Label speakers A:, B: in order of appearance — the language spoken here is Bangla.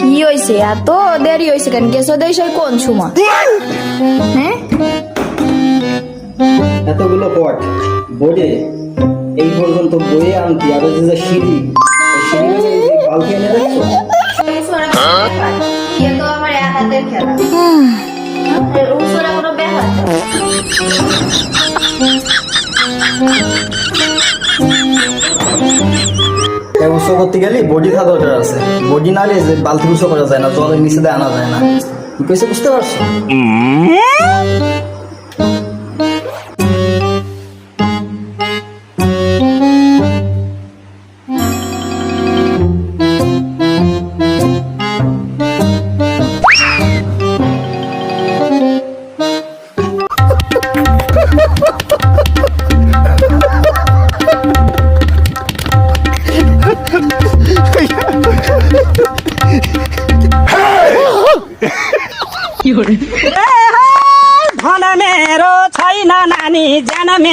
A: কি হয়েছে এত দেরি হয়েছে কেন? গেছো দেশ কোন সময়? হ্যাঁ?
B: এতগুলো পট বোর্ডে এই পর্যন্ত বইয়ে আনতি আর যে সিঁড়ি সিঁড়ি বালতি এনে দেখছ
A: খেলা।
B: উৎসব করতে গেলে বডি থাকা দরকার আছে। বডি না যে বালতি উৎসব করা যায় না জলের নিচে দিয়ে আনা যায় না। কইছে বুঝতে পারছ?
C: धन मेरो छैन नानी ज्यान मेरो